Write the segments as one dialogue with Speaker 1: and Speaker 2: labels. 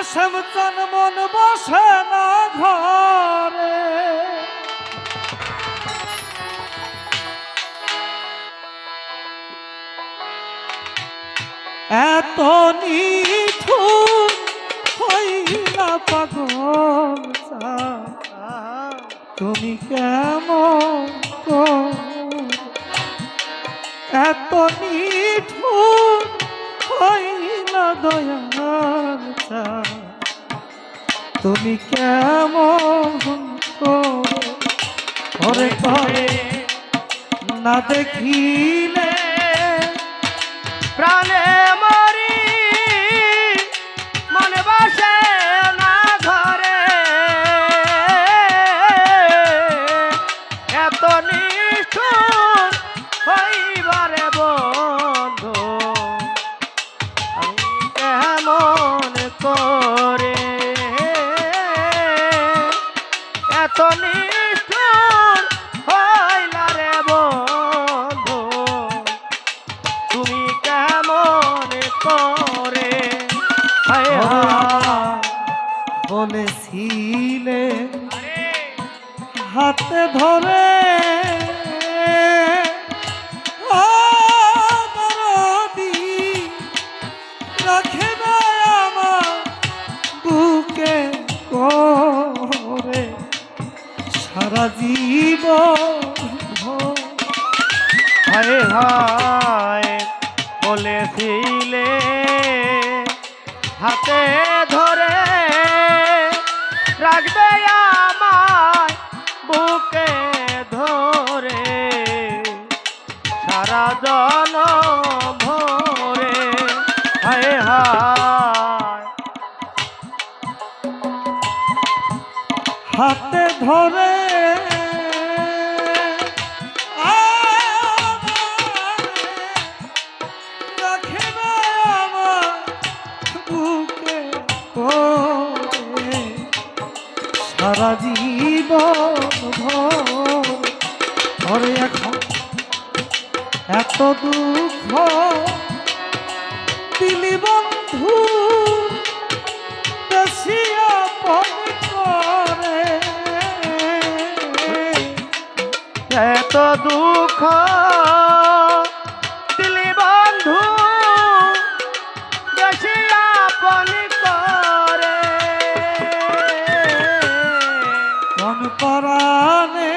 Speaker 1: হাসেম চান মন বসে না ঘরে। এত নিঠুর হইলা পাগল তুমি কেমন এত নিঠুর হইলা দয়াল। চা তুমি কেমন করে? ঘরে না দেখিলে
Speaker 2: প্রাণে হায়।
Speaker 1: বলেছিলে হাতে ধরে। সারা ভর।
Speaker 2: হায় হায় বলেছিলে হাতে ধরে রাখবে আমায় বুকে ধরে। সারা জন ভরে হায় হায়।
Speaker 1: হাতে ধরে সারা জীবন ধরে এখন এত দুঃখ দিলি বন্ধু পণ করে
Speaker 2: এত দুঃখ
Speaker 1: পরাণে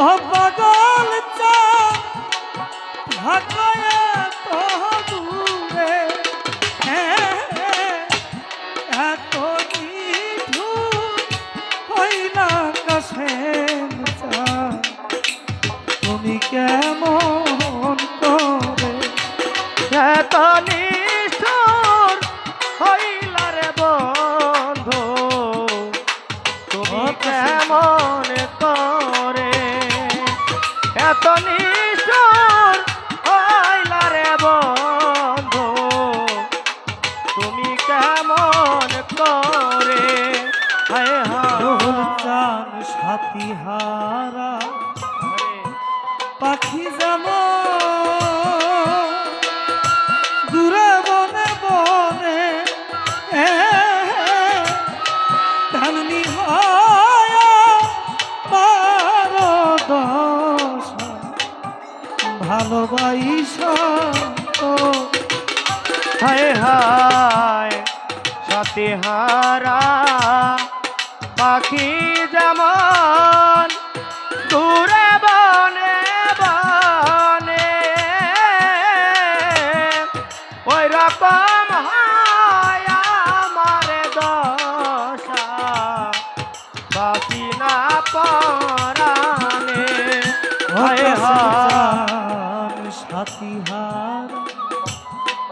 Speaker 1: ও পাগল চা ঢাকায় কেমন করে।
Speaker 2: এত নিশোর হইলা রে বন্ধু তুমি কেমন করে? হায় হায়।
Speaker 1: সাথী হারা ভালোবাইসা তো
Speaker 2: হায় হায় সাথে হারা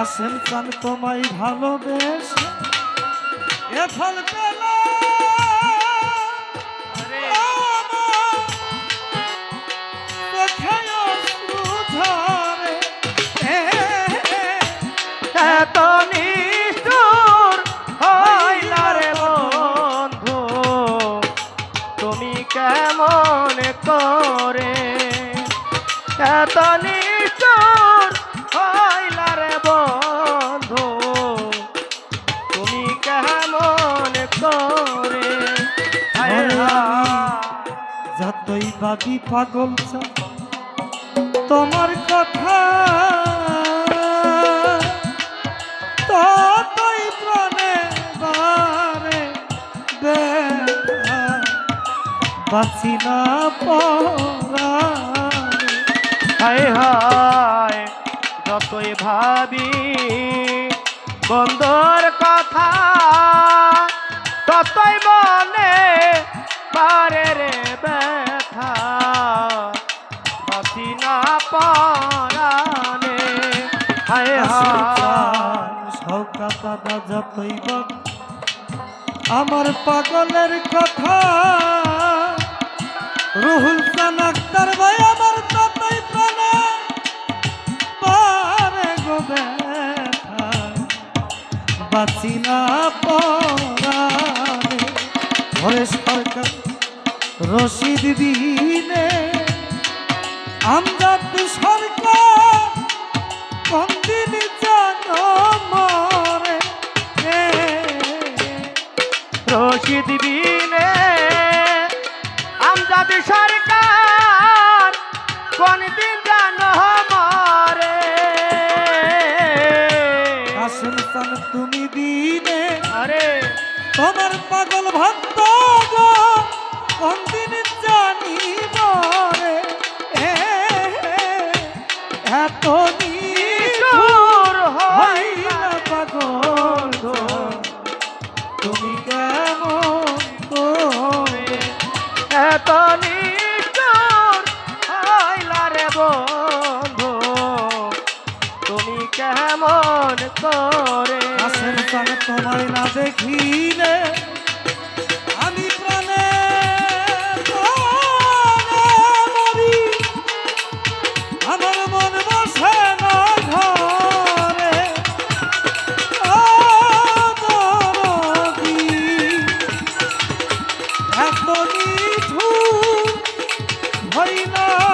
Speaker 1: আসেন চান তোমায় ভালোবেসে। এ ফল পেলা।
Speaker 2: আরে। এত নিষ্ঠুর হইলা রে বন্ধু। তুমি কেমন করে? এত
Speaker 1: বাকি পাগল তোমার কথা ততই প্রাণে বারে। বাঁচি না পরাণে
Speaker 2: হায়, যতই ভাবি, বন্ধুর কথা
Speaker 1: যতই আমার পাগলের কথা। রুহুল খান আক্তার ভাই, আমার ততই প্রাণে পারে গো ব্যথা। বাঁচি না পরাণে ঘরে সরকার রশিদ দিনে। সরকার কোনদিন জানো মরে
Speaker 2: রশিদ বিনে আমজাদ সরকার কোন দিন জানো মরে
Speaker 1: আসেন সান তুমি দিনে
Speaker 2: আরে।
Speaker 1: তোমার পাগল ভক্ত গো কোনদিন জানি মরে? এত নিষ্ঠুর
Speaker 2: এত নিষ্ঠুর হইলা রে বন্ধু, তুমি কেমন করে?
Speaker 1: আসেন প্রাণ তোমায় না দেখিলে, আমি প্রাণে আমার মন বসে না ঘরে এত নিঠুর পাগল